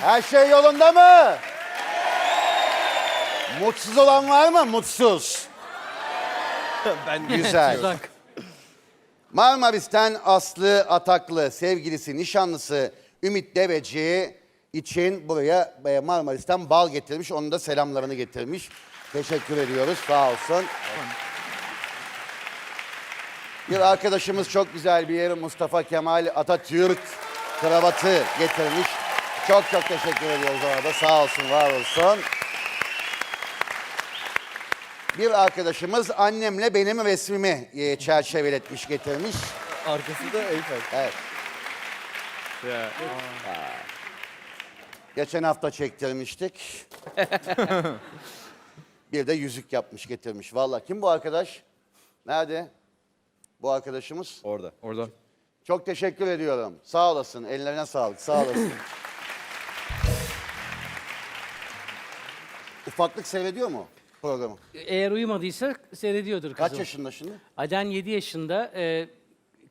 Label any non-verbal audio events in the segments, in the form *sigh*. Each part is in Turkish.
Her şey yolunda mı? Mutsuz olan var mı? Mutsuz. ben Güzel. Marmaris'ten Aslı Ataklı sevgilisi, nişanlısı Ümit Deveci için buraya e, Marmaris'ten bal getirmiş. Onun da selamlarını getirmiş. Teşekkür ediyoruz. Sağ olsun. Bir arkadaşımız çok güzel bir yeri Mustafa Kemal Atatürk kravatı getirmiş. Çok çok teşekkür ediyoruz ona da. Sağ olsun, var olsun. Bir arkadaşımız annemle benim resmimi e, çerçeveletmiş, getirmiş. Arkası da Eyfel. Evet. Ya. Geçen hafta çektirmiştik. *laughs* bir de yüzük yapmış, getirmiş. Vallahi kim bu arkadaş? Nerede? Bu arkadaşımız. Orada. Oradan. Çok teşekkür ediyorum. Sağ olasın. Ellerine sağlık. Sağ olasın. *laughs* Ufaklık seyrediyor mu programı? Eğer uyumadıysa seyrediyordur kızım. Kaç yaşında şimdi? Aden 7 yaşında. E,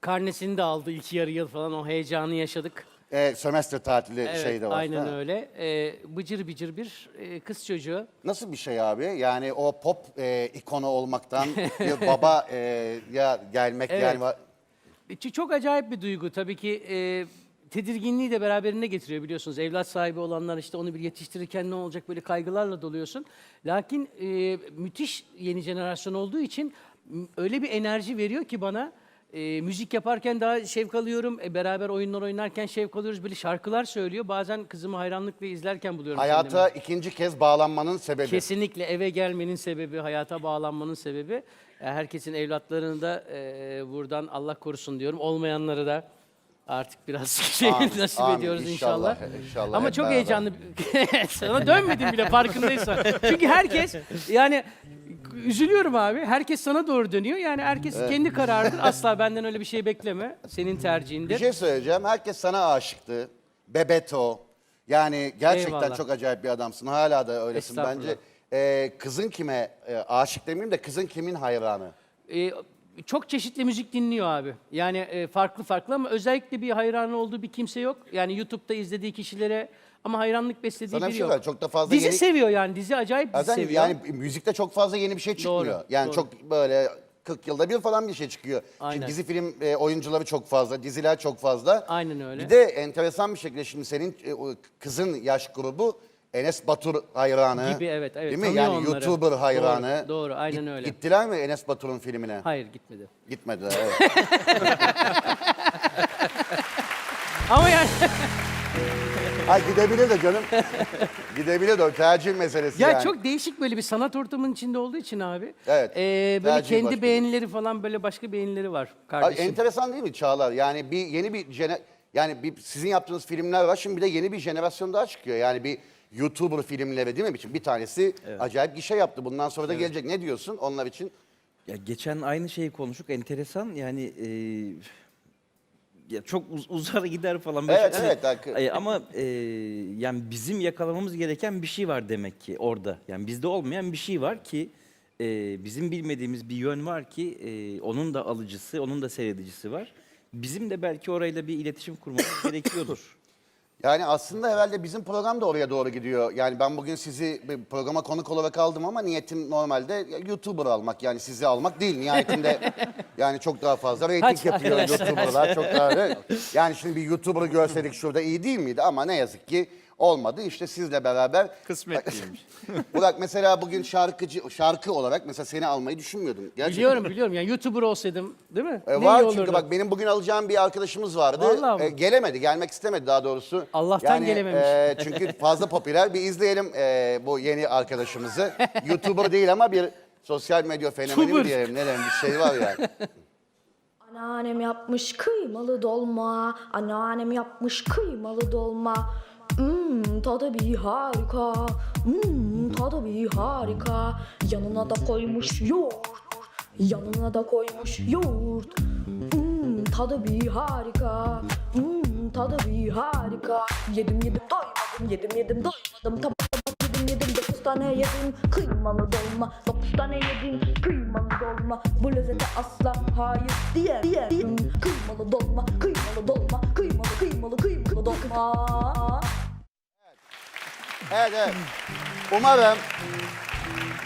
karnesini de aldı iki yarı yıl falan o heyecanı yaşadık. Ee, sömestr tatili Evet, şey de var. aynen öyle. E, bıcır bıcır bir e, kız çocuğu. Nasıl bir şey abi? Yani o pop e, ikonu olmaktan *laughs* bir baba e, ya gelmek Evet. yani E, Çok acayip bir duygu. Tabii ki e, tedirginliği de beraberinde getiriyor biliyorsunuz. Evlat sahibi olanlar işte onu bir yetiştirirken ne olacak böyle kaygılarla doluyorsun. Lakin e, müthiş yeni jenerasyon olduğu için öyle bir enerji veriyor ki bana. E, müzik yaparken daha şevk alıyorum. E, beraber oyunlar oynarken şevk alıyoruz. Böyle şarkılar söylüyor. Bazen kızımı hayranlıkla izlerken buluyorum hayata kendimi. ikinci kez bağlanmanın sebebi. Kesinlikle eve gelmenin sebebi, hayata bağlanmanın sebebi. E, Herkesin evlatlarını da e, buradan Allah korusun diyorum. Olmayanları da artık biraz *laughs* şey Amin, nasip amin. ediyoruz İnşallah, inşallah. inşallah Ama çok beraber. heyecanlı. *laughs* Sana dönmedim bile farkındaysan. Çünkü herkes yani üzülüyorum abi. Herkes sana doğru dönüyor. Yani herkes kendi kararıdır. Asla benden öyle bir şey bekleme. Senin Bir tercihindir. şey söyleyeceğim. Herkes sana aşıktı. Bebeto. Yani gerçekten Eyvallah. çok acayip bir adamsın. Hala da öylesin bence. Ee, kızın kime e, aşık demeyeyim de kızın kimin hayranı? Ee, çok çeşitli müzik dinliyor abi. Yani e, farklı farklı ama özellikle bir hayranı olduğu bir kimse yok. Yani YouTube'da izlediği kişilere ama hayranlık beslediği Sana bir biri şey yok. var, çok da fazla dizi yeni- seviyor yani. Dizi acayip dizi Zaten seviyor. yani müzikte çok fazla yeni bir şey çıkmıyor. Doğru, yani doğru. çok böyle 40 yılda bir falan bir şey çıkıyor. Şimdi Aynen. dizi film e, oyuncuları çok fazla, diziler çok fazla. Aynen öyle. Bir de enteresan bir şekilde şimdi senin e, o kızın yaş grubu Enes Batur hayranı. Gibi, evet, evet. Değil mi? Tanıyor Yani onları. YouTuber hayranı. Doğru, doğru, aynen Git- öyle. Gittiler mi Enes Batur'un filmine? Hayır gitmedi. Gitmediler evet. *laughs* Ama yani *laughs* ha gidebilir de canım. gidebilir de o tercih meselesi ya yani. çok değişik böyle bir sanat ortamının içinde olduğu için abi. Evet, ee, böyle kendi başka. beğenileri falan böyle başka beğenileri var Abi kardeşim. enteresan değil mi Çağlar? Yani bir yeni bir jene, yani bir sizin yaptığınız filmler var. Şimdi bir de yeni bir jenerasyon daha çıkıyor. Yani bir YouTuber filmleri değil mi? Bir tanesi acayip gişe yaptı. Bundan sonra da gelecek. Ne diyorsun onlar için? Ya geçen aynı şeyi konuştuk. Enteresan yani e, ya çok uz- uzar gider falan. böyle Evet, şey- evet, haklı. E, ama e, yani bizim yakalamamız gereken bir şey var demek ki orada. Yani bizde olmayan bir şey var ki e, bizim bilmediğimiz bir yön var ki e, onun da alıcısı, onun da seyredicisi var. Bizim de belki orayla bir iletişim kurmamız *coughs* gerekiyordur. Yani aslında herhalde bizim program da oraya doğru gidiyor. Yani ben bugün sizi bir programa konuk olarak aldım ama niyetim normalde YouTuber almak. Yani sizi almak değil. Nihayetinde *laughs* yani çok daha fazla Hadi yapıyor arkadaşlar. YouTuber'lar. Çok daha Yani şimdi bir YouTuber'ı görseydik şurada iyi değil miydi? Ama ne yazık ki olmadı. İşte sizle beraber Kısmet değilmiş. *laughs* Burak mesela bugün şarkıcı şarkı olarak mesela seni almayı düşünmüyordum. Gerçekten. Biliyorum biliyorum yani YouTuber olsaydım değil mi? E, Ne var iyi çünkü olurdu. bak benim bugün alacağım bir arkadaşımız vardı. Vallahi E, gelemedi, gelmek istemedi daha doğrusu. Allah'tan gelememiş. e, çünkü fazla popüler. Bir izleyelim e, bu yeni arkadaşımızı. *laughs* YouTuber değil ama bir sosyal medya fenomeni mi Tuber. diyelim, ne diyelim bir şey var yani. Anneannem yapmış kıymalı dolma. Anneannem yapmış kıymalı dolma. Mmm tadı bir harika. Mmm tadı bir harika. Yanına da koymuş yoğurt. Yanına da koymuş yoğurt. Mmm tadı bir harika. Mmm tadı bir harika. Yedim yedim doymadım. Yedim yedim doymadım. Tabak yedim yedim. Dokuz tane yedim kıymalı dolma. Dokuz tane yedim kıymalı dolma. Bu lezzete asla hayır diye diye. Kıymalı dolma, kıymalı dolma, kıymalı kıymalı kıymalı dolma. Evet, evet. Umarım,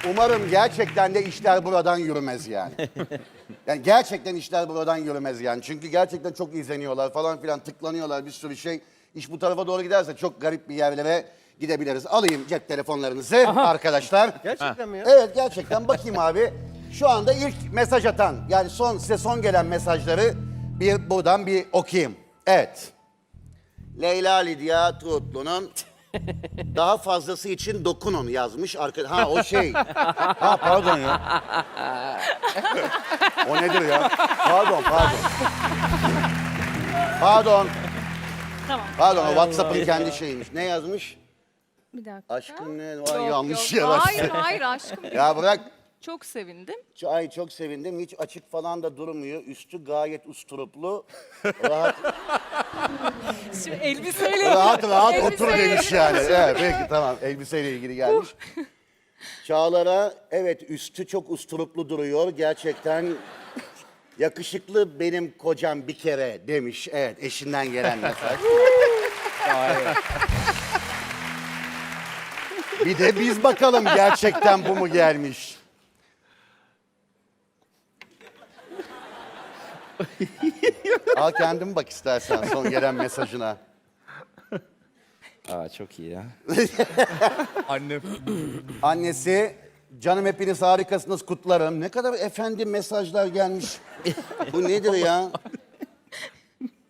umarım gerçekten de işler buradan yürümez yani. *laughs* Yani gerçekten işler buradan yürümez yani. Çünkü gerçekten çok izleniyorlar falan filan tıklanıyorlar bir sürü şey. İş bu tarafa doğru giderse çok garip bir yerlere gidebiliriz. Alayım cep telefonlarınızı arkadaşlar. Gerçekten mi ya? Evet gerçekten bakayım abi. Şu anda ilk mesaj atan yani son size son gelen mesajları bir buradan bir okuyayım. Evet. Leyla Lidya Tuğutlu'nun *laughs* daha fazlası için dokunun yazmış. Arka... Ha o şey. Ha pardon ya. o nedir ya? Pardon pardon. Pardon. Tamam. Pardon o WhatsApp'ın kendi şeyiymiş. Ne yazmış? Bir dakika. Aşkım ne? Vay Yok, yanlış yok. yere Hayır hayır aşkım. Ya bırak. Çok sevindim. Ay çok sevindim. Hiç açık falan da durmuyor. Üstü gayet usturuplu. Rahat *laughs* Şimdi elbiseyle rahat, rahat Elbiseyle otur demiş yani. Evet, peki tamam. Elbiseyle ilgili gelmiş. *laughs* Çağlar'a evet üstü çok usturuplu duruyor. Gerçekten yakışıklı benim kocam bir kere demiş. Evet eşinden gelen mesaj. *laughs* bir de biz bakalım gerçekten bu mu gelmiş. Al kendin bak istersen son gelen mesajına. Aa çok iyi ya. *laughs* Annem. Annesi canım hepiniz harikasınız kutlarım. Ne kadar efendi mesajlar gelmiş. Bu nedir ya?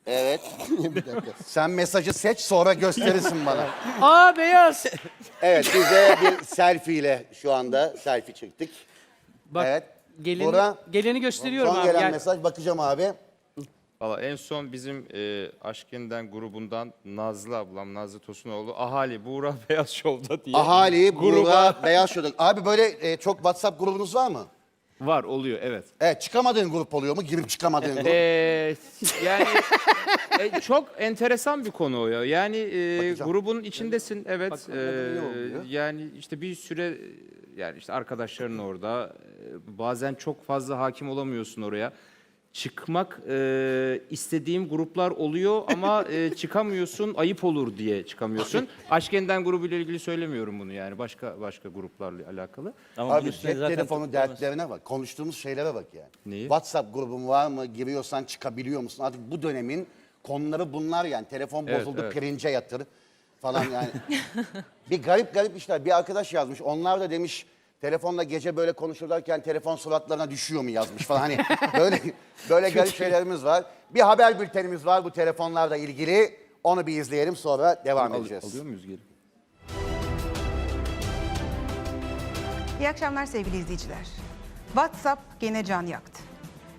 Evet. *laughs* Bir dakika. Sen mesajı seç sonra gösterirsin bana. *laughs* Aa beyaz. Evet bize bir selfie ile şu anda selfie çektik. Bak Evet. geleni, Bura- geleni gösteriyorum Son abi. gelen Gel. mesaj bakacağım abi. Valla en son bizim e, Aşken'den grubundan Nazlı ablam, Nazlı Tosunoğlu, Ahali, Buğra Beyaz Şov'da diye. Ahali, gruba Buğra, Beyaz Şurada. Abi böyle e, çok WhatsApp grubunuz var mı? Var oluyor evet. Evet çıkamadığın grup oluyor mu? Girip çıkamadığın grup. Ee, yani e, çok enteresan bir konu o ya. Yani e, Bakacağım. grubun içindesin evet. Ne oluyor? yani işte bir süre yani işte arkadaşların orada e, bazen çok fazla hakim olamıyorsun oraya. Çıkmak e, istediğim gruplar oluyor ama e, çıkamıyorsun ayıp olur diye çıkamıyorsun. Aşken'den grubuyla ilgili söylemiyorum bunu yani başka başka gruplarla alakalı. Ama Abi bunun üstüne cep zaten telefonu tıklamaz. dertlerine bak. Konuştuğumuz şeylere bak yani. Neyi? WhatsApp grubun var mı? Giriyorsan çıkabiliyor musun? Artık bu dönemin konuları bunlar yani. Telefon Evet, bozuldu, evet. pirince yatır falan yani. *laughs* bir garip garip işler. Bir arkadaş yazmış. Onlar da demiş telefonla gece böyle konuşurlarken telefon suratlarına düşüyor mu yazmış falan. Hani böyle böyle garip şeylerimiz var. Bir haber bültenimiz var bu telefonlarla ilgili. Onu bir izleyelim sonra devam Al- edeceğiz. alıyor muyuz geri? İyi akşamlar sevgili izleyiciler. WhatsApp gene can yaktı.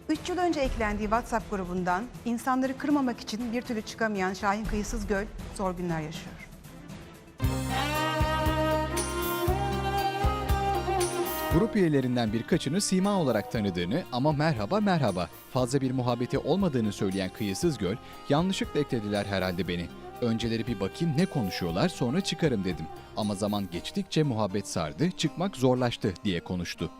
3 yıl önce eklendiği WhatsApp grubundan insanları kırmamak için bir türlü çıkamayan Şahin Kıyısız Göl zor günler yaşıyor. Grup üyelerinden birkaçını sima olarak tanıdığını ama merhaba merhaba fazla bir muhabbeti olmadığını söyleyen Kıyısız Göl, yanlışlıkla eklediler herhalde beni. Önceleri bir bakayım ne konuşuyorlar sonra çıkarım dedim. Ama zaman geçtikçe muhabbet sardı, çıkmak zorlaştı diye konuştu.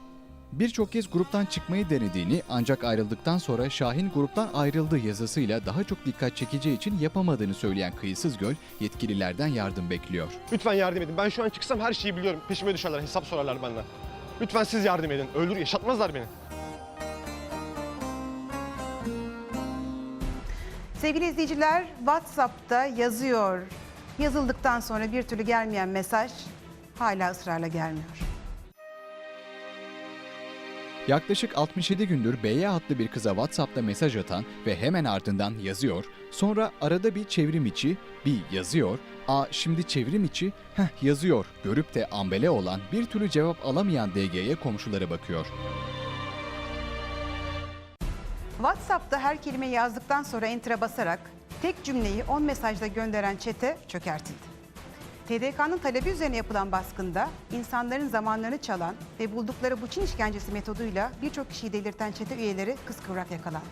Birçok kez gruptan çıkmayı denediğini ancak ayrıldıktan sonra Şahin gruptan ayrıldı yazısıyla daha çok dikkat çekeceği için yapamadığını söyleyen Kıyısız Göl yetkililerden yardım bekliyor. Lütfen yardım edin. Ben şu an çıksam her şeyi biliyorum. Peşime düşerler, hesap sorarlar benden. Lütfen siz yardım edin. Öldür, yaşatmazlar beni. Sevgili izleyiciler WhatsApp'ta yazıyor. Yazıldıktan sonra bir türlü gelmeyen mesaj hala ısrarla gelmiyor. Yaklaşık 67 gündür B'ye adlı bir kıza WhatsApp'ta mesaj atan ve hemen ardından yazıyor. Sonra arada bir çevrim içi, bir yazıyor. A şimdi çevrim içi, heh yazıyor. Görüp de ambele olan bir türlü cevap alamayan DG'ye komşuları bakıyor. WhatsApp'ta her kelime yazdıktan sonra enter'a basarak tek cümleyi 10 mesajda gönderen çete çökertildi. TDK'nın talebi üzerine yapılan baskında insanların zamanlarını çalan ve buldukları bu Çin işkencesi metoduyla birçok kişiyi delirten çete üyeleri kıskıvrak yakalandı.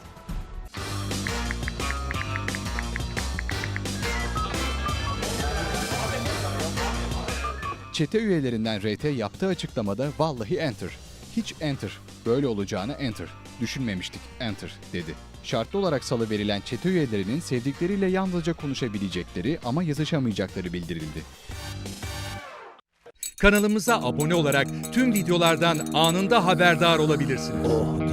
Çete üyelerinden RT yaptığı açıklamada vallahi enter. Hiç enter. Böyle olacağını enter. Düşünmemiştik enter dedi. Şartlı olarak salı verilen çete üyelerinin sevdikleriyle yalnızca konuşabilecekleri ama yazışamayacakları bildirildi. Kanalımıza abone olarak tüm videolardan anında haberdar olabilirsiniz.